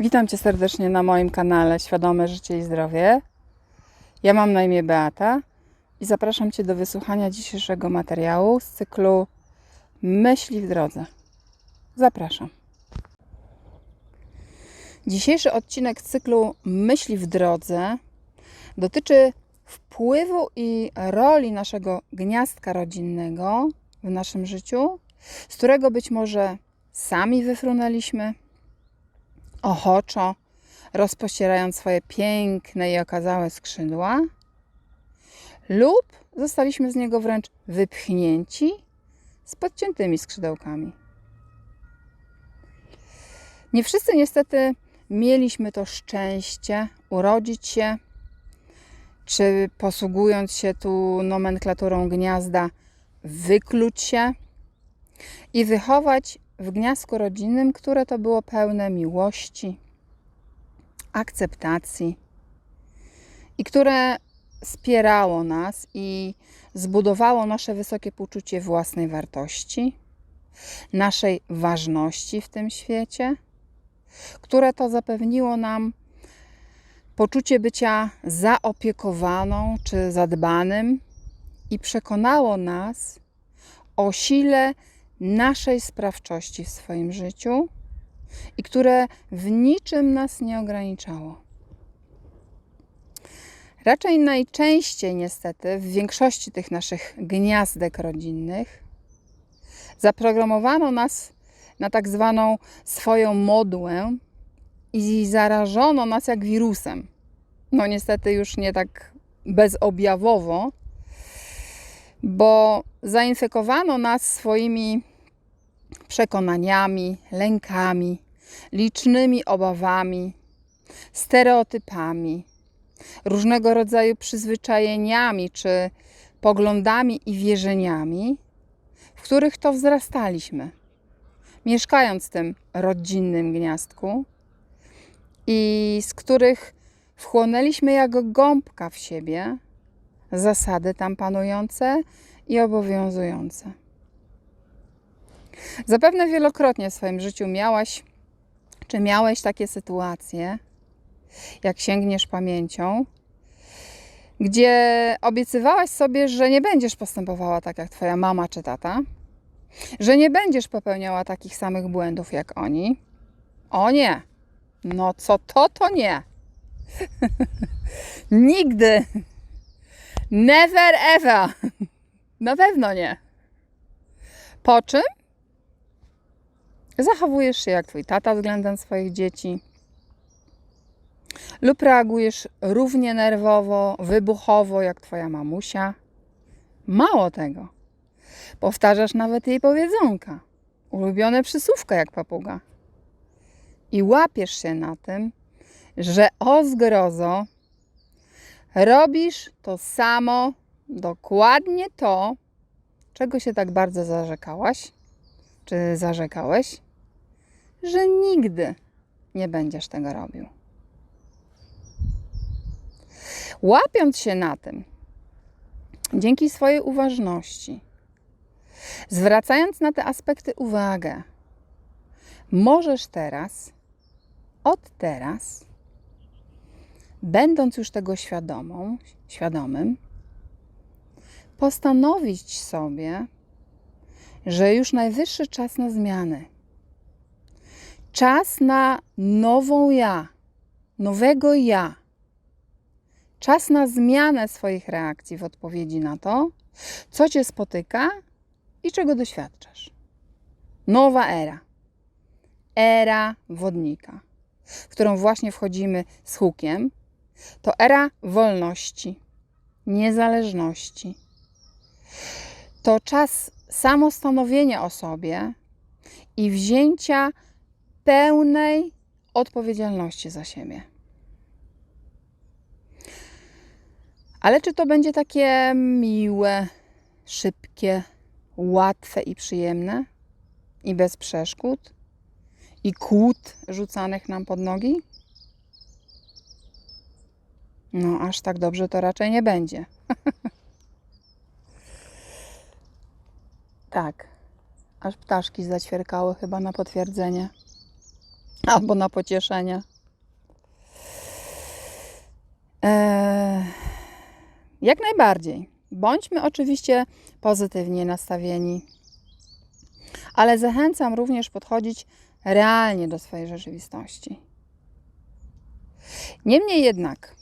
Witam Cię serdecznie na moim kanale Świadome Życie i Zdrowie. Ja mam na imię Beata i zapraszam Cię do wysłuchania dzisiejszego materiału z cyklu Myśli w drodze. Zapraszam. Dzisiejszy odcinek cyklu Myśli w drodze dotyczy wpływu i roli naszego gniazdka rodzinnego w naszym życiu, z którego być może sami wyfrunęliśmy ochoczo, rozpościerając swoje piękne i okazałe skrzydła, lub zostaliśmy z niego wręcz wypchnięci z podciętymi skrzydełkami. Nie wszyscy niestety mieliśmy to szczęście urodzić się, czy posługując się tu nomenklaturą gniazda, wykluć się i wychować w gniazdku rodzinnym, które to było pełne miłości, akceptacji i które wspierało nas i zbudowało nasze wysokie poczucie własnej wartości, naszej ważności w tym świecie, które to zapewniło nam poczucie bycia zaopiekowaną czy zadbanym i przekonało nas o sile naszej sprawczości w swoim życiu i które w niczym nas nie ograniczało. Raczej najczęściej, niestety, w większości tych naszych gniazdek rodzinnych zaprogramowano nas na tak zwaną swoją modłę i zarażono nas jak wirusem. No, niestety, już nie tak bezobjawowo, bo zainfekowano nas swoimi przekonaniami, lękami, licznymi obawami, stereotypami, różnego rodzaju przyzwyczajeniami czy poglądami i wierzeniami, w których to wzrastaliśmy, mieszkając w tym rodzinnym gniazdku i z których wchłonęliśmy jak gąbka w siebie zasady tam panujące i obowiązujące. Zapewne wielokrotnie w swoim życiu miałaś, czy miałeś takie sytuacje, jak sięgniesz pamięcią, gdzie obiecywałaś sobie, że nie będziesz postępowała tak jak twoja mama czy tata, że nie będziesz popełniała takich samych błędów jak oni. O nie! No co to, to nie! Nigdy! Never ever! Na pewno nie. Po czym zachowujesz się jak twój tata względem swoich dzieci, lub reagujesz równie nerwowo, wybuchowo jak twoja mamusia. Mało tego, powtarzasz nawet jej powiedzonka, ulubione przysłówka jak papuga. I łapiesz się na tym, że o zgrozo robisz to samo, dokładnie to, czego się tak bardzo zarzekałaś, czy zarzekałeś, że nigdy nie będziesz tego robił. Łapiąc się na tym, dzięki swojej uważności, zwracając na te aspekty uwagę, możesz teraz, od teraz, będąc już tego świadomą, świadomym, postanowić sobie, że już najwyższy czas na zmiany. Czas na nową ja, nowego ja. Czas na zmianę swoich reakcji w odpowiedzi na to, co cię spotyka i czego doświadczasz. Nowa era. Era wodnika, w którą właśnie wchodzimy z hukiem, to era wolności, niezależności. To czas samostanowienia o sobie i wzięcia pełnej odpowiedzialności za siebie. Ale czy to będzie takie miłe, szybkie, łatwe i przyjemne i bez przeszkód i kłód rzucanych nam pod nogi? No, aż tak dobrze to raczej nie będzie. tak, aż ptaszki zaćwierkały chyba na potwierdzenie. albo na pocieszenie. Eee, jak najbardziej. Bądźmy oczywiście pozytywnie nastawieni, ale zachęcam również podchodzić realnie do swojej rzeczywistości. Niemniej jednak,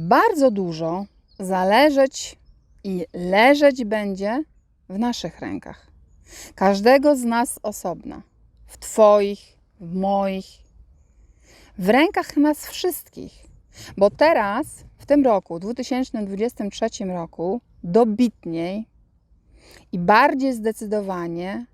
bardzo dużo zależeć i leżeć będzie w naszych rękach. Każdego z nas osobna. W Twoich, w moich, w rękach nas wszystkich. Bo teraz, w tym roku, 2023 roku, dobitniej i bardziej zdecydowanie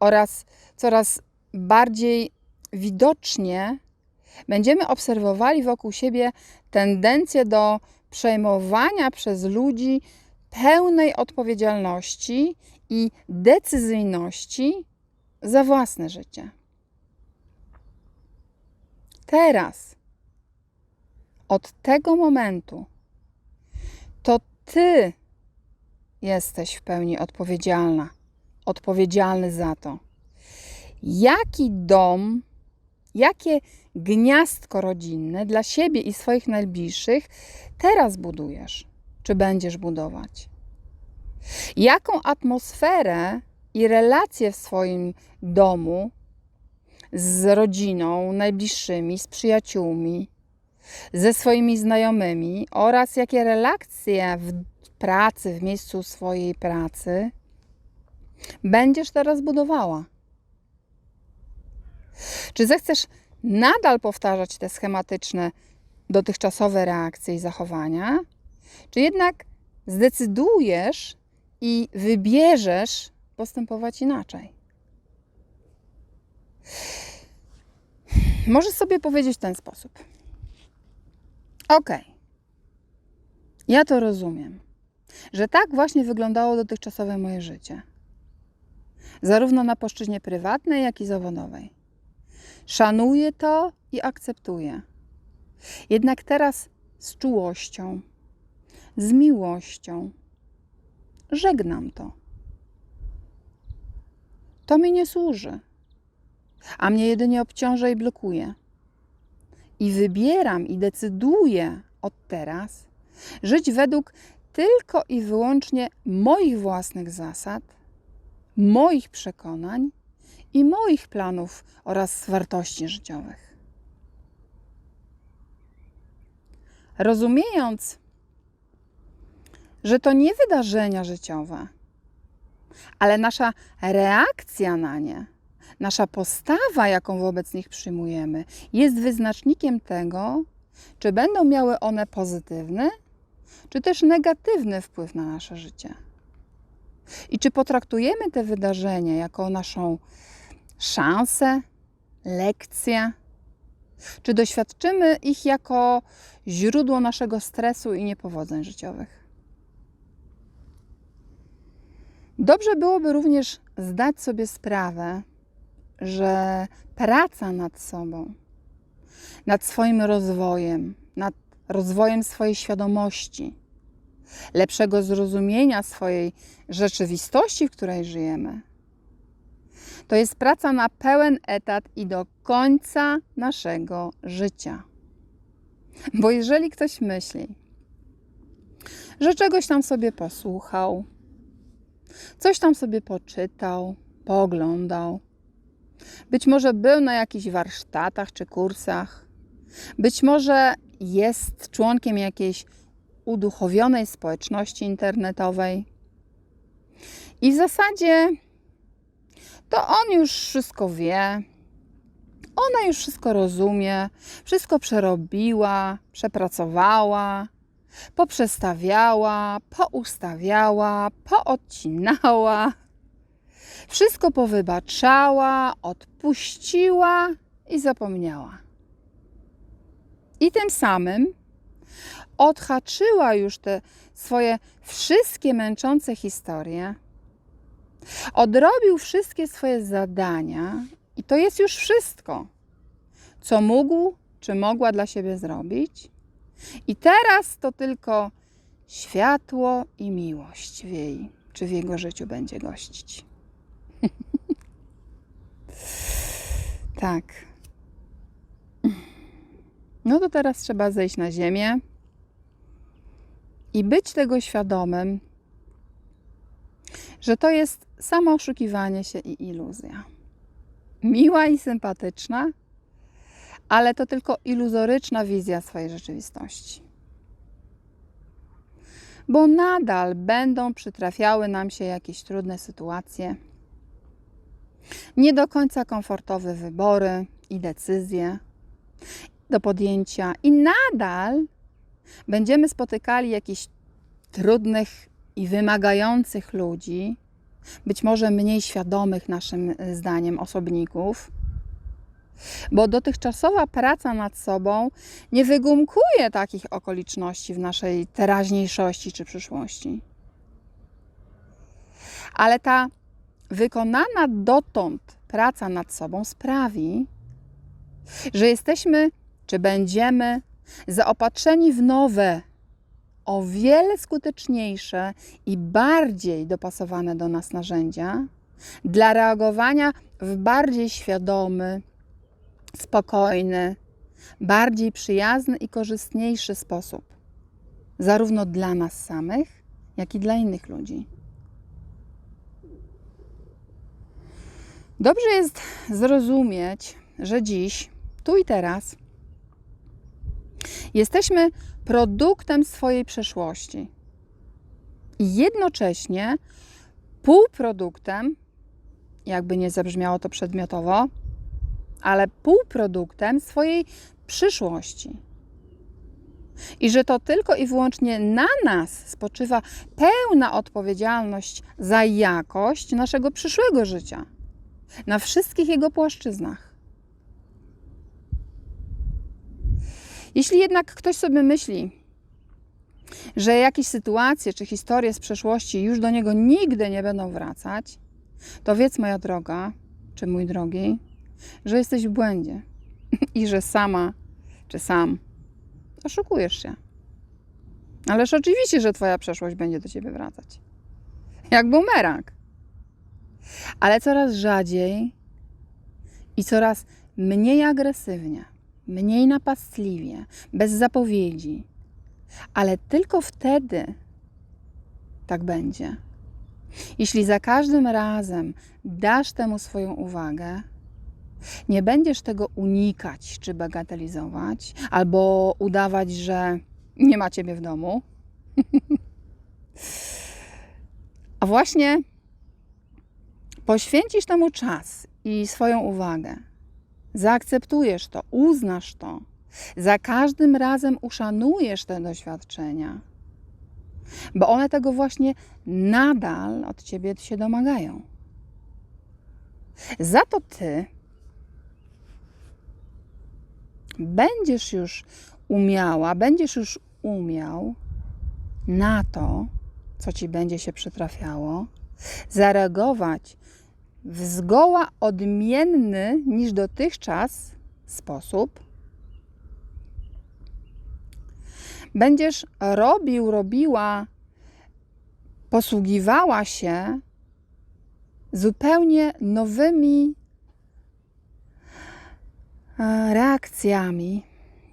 oraz coraz bardziej widocznie będziemy obserwowali wokół siebie tendencję do przejmowania przez ludzi pełnej odpowiedzialności i decyzyjności za własne życie. Teraz, od tego momentu, to ty jesteś w pełni odpowiedzialna, odpowiedzialny za to, jaki dom, jakie gniazdko rodzinne dla siebie i swoich najbliższych teraz budujesz, czy będziesz budować. Jaką atmosferę i relacje w swoim domu z rodziną, najbliższymi, z przyjaciółmi, ze swoimi znajomymi oraz jakie relacje w pracy, w miejscu swojej pracy będziesz teraz budowała. Czy zechcesz nadal powtarzać te schematyczne, dotychczasowe reakcje i zachowania, czy jednak zdecydujesz i wybierzesz postępować inaczej? Możesz sobie powiedzieć w ten sposób. Ok, ja to rozumiem, że tak właśnie wyglądało dotychczasowe moje życie. Zarówno na płaszczyźnie prywatnej, jak i zawodowej. Szanuję to i akceptuję. Jednak teraz z czułością, z miłością żegnam to. To mi nie służy, a mnie jedynie obciąża i blokuje. I wybieram i decyduję od teraz żyć według tylko i wyłącznie moich własnych zasad, moich przekonań i moich planów oraz wartości życiowych. Rozumiejąc, że to nie wydarzenia życiowe, ale nasza reakcja na nie, nasza postawa, jaką wobec nich przyjmujemy, jest wyznacznikiem tego, czy będą miały one pozytywny, czy też negatywny wpływ na nasze życie. I czy potraktujemy te wydarzenia jako naszą szansę, lekcję? Czy doświadczymy ich jako źródło naszego stresu i niepowodzeń życiowych? Dobrze byłoby również zdać sobie sprawę, że praca nad sobą, nad swoim rozwojem, nad rozwojem swojej świadomości, lepszego zrozumienia swojej rzeczywistości, w której żyjemy, to jest praca na pełen etat i do końca naszego życia. Bo jeżeli ktoś myśli, że czegoś tam sobie posłuchał, coś tam sobie poczytał, pooglądał, być może był na jakichś warsztatach czy kursach, być może jest członkiem jakiejś uduchowionej społeczności internetowej. I w zasadzie to on już wszystko wie, ona już wszystko rozumie, wszystko przerobiła, przepracowała, poprzestawiała, poustawiała, poodcinała, wszystko powybaczała, odpuściła i zapomniała. I tym samym odhaczyła już te swoje wszystkie męczące historie Odrobił wszystkie swoje zadania i to jest już wszystko, co mógł czy mogła dla siebie zrobić. I teraz to tylko światło i miłość w jej, czy w jego życiu będzie gościć. tak. No to teraz trzeba zejść na ziemię i być tego świadomym, że to jest samo oszukiwanie się i iluzja. Miła i sympatyczna, ale to tylko iluzoryczna wizja swojej rzeczywistości. Bo nadal będą przytrafiały nam się jakieś trudne sytuacje, nie do końca komfortowe wybory i decyzje do podjęcia, i nadal będziemy spotykali jakichś trudnych i wymagających ludzi, być może mniej świadomych naszym zdaniem osobników, bo dotychczasowa praca nad sobą nie wygumkuje takich okoliczności w naszej teraźniejszości czy przyszłości. Ale ta wykonana dotąd praca nad sobą sprawi, że jesteśmy czy będziemy zaopatrzeni w nowe, o wiele skuteczniejsze i bardziej dopasowane do nas narzędzia dla reagowania w bardziej świadomy, spokojny, bardziej przyjazny i korzystniejszy sposób, zarówno dla nas samych, jak i dla innych ludzi. Dobrze jest zrozumieć, że dziś, tu i teraz, jesteśmy produktem swojej przeszłości i jednocześnie półproduktem, jakby nie zabrzmiało to przedmiotowo, ale półproduktem swojej przyszłości. I że to tylko i wyłącznie na nas spoczywa pełna odpowiedzialność za jakość naszego przyszłego życia, na wszystkich jego płaszczyznach. Jeśli jednak ktoś sobie myśli, że jakieś sytuacje czy historie z przeszłości już do niego nigdy nie będą wracać, to wiedz, moja droga, czy mój drogi, że jesteś w błędzie i że sama czy sam oszukujesz się. Ależ oczywiście, że Twoja przeszłość będzie do Ciebie wracać. Jak bumerang. Ale coraz rzadziej i coraz mniej agresywnie, mniej napastliwie, bez zapowiedzi. Ale tylko wtedy tak będzie. Jeśli za każdym razem dasz temu swoją uwagę, nie będziesz tego unikać czy bagatelizować, albo udawać, że nie ma ciebie w domu. A właśnie poświęcisz temu czas i swoją uwagę. Zaakceptujesz to, uznasz to. Za każdym razem uszanujesz te doświadczenia, bo one tego właśnie nadal od ciebie się domagają. Za to ty będziesz już umiała, będziesz już umiał na to, co ci będzie się przytrafiało, zareagować w zgoła odmienny niż dotychczas sposób. Będziesz robił, robiła, posługiwała się zupełnie nowymi e, reakcjami,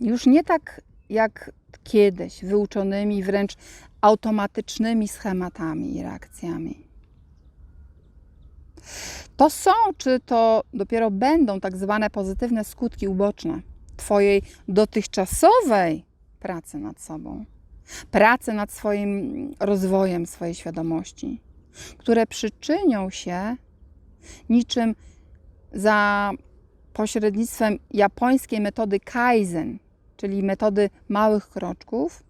już nie tak jak kiedyś, wyuczonymi wręcz automatycznymi schematami i reakcjami. To są, czy to dopiero będą tak zwane pozytywne skutki uboczne Twojej dotychczasowej pracy nad sobą, pracy nad swoim rozwojem swojej świadomości, które przyczynią się niczym za pośrednictwem japońskiej metody Kaizen, czyli metody małych kroczków,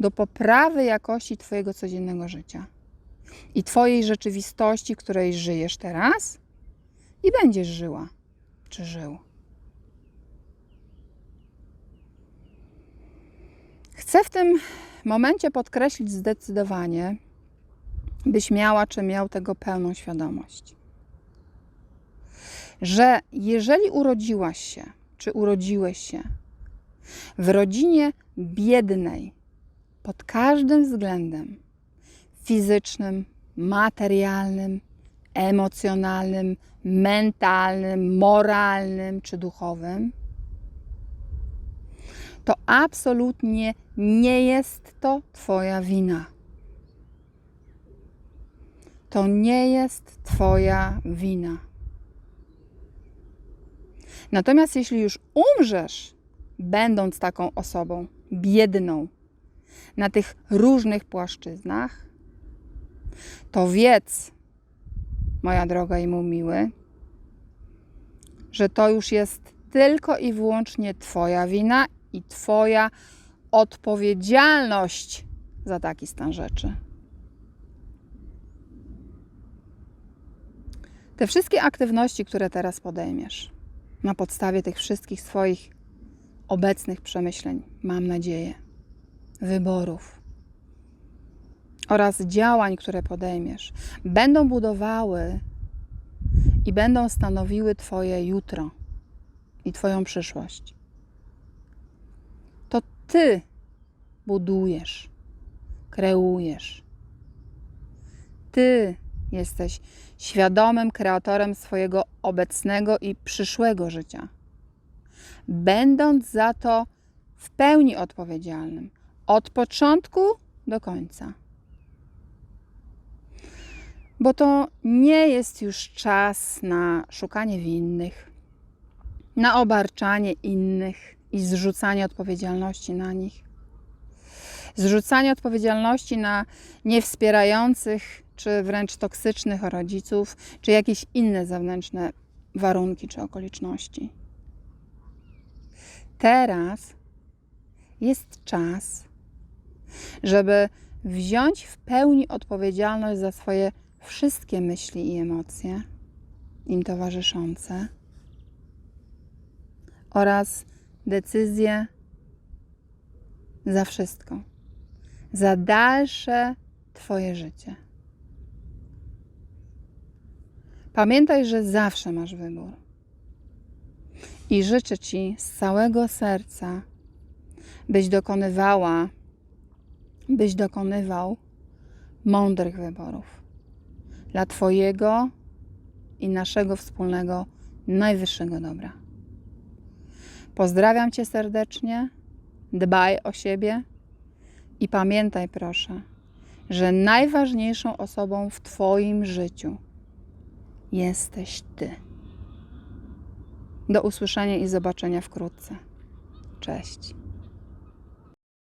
do poprawy jakości Twojego codziennego życia i Twojej rzeczywistości, której żyjesz teraz i będziesz żyła czy żył. Chcę w tym momencie podkreślić zdecydowanie, byś miała czy miał tego pełną świadomość, że jeżeli urodziłaś się czy urodziłeś się w rodzinie biednej pod każdym względem, fizycznym, materialnym, emocjonalnym, mentalnym, moralnym czy duchowym, to absolutnie nie jest to Twoja wina. To nie jest Twoja wina. Natomiast jeśli już umrzesz, będąc taką osobą biedną na tych różnych płaszczyznach, to wiedz, moja droga i mój miły, że to już jest tylko i wyłącznie Twoja wina i Twoja odpowiedzialność za taki stan rzeczy. Te wszystkie aktywności, które teraz podejmiesz, na podstawie tych wszystkich swoich obecnych przemyśleń, mam nadzieję, wyborów oraz działań, które podejmiesz, będą budowały i będą stanowiły Twoje jutro i Twoją przyszłość. To Ty budujesz, kreujesz. Ty jesteś świadomym kreatorem swojego obecnego i przyszłego życia, będąc za to w pełni odpowiedzialnym od początku do końca. Bo to nie jest już czas na szukanie winnych, na obarczanie innych i zrzucanie odpowiedzialności na nich. Zrzucanie odpowiedzialności na niewspierających czy wręcz toksycznych rodziców, czy jakieś inne zewnętrzne warunki czy okoliczności. Teraz jest czas, żeby wziąć w pełni odpowiedzialność za swoje wszystkie myśli i emocje im towarzyszące oraz decyzje za wszystko, za dalsze Twoje życie. Pamiętaj, że zawsze masz wybór. I życzę Ci z całego serca, byś dokonywała, byś dokonywał mądrych wyborów dla Twojego i naszego wspólnego najwyższego dobra. Pozdrawiam Cię serdecznie, dbaj o siebie i pamiętaj, proszę, że najważniejszą osobą w Twoim życiu jesteś Ty. Do usłyszenia i zobaczenia wkrótce. Cześć.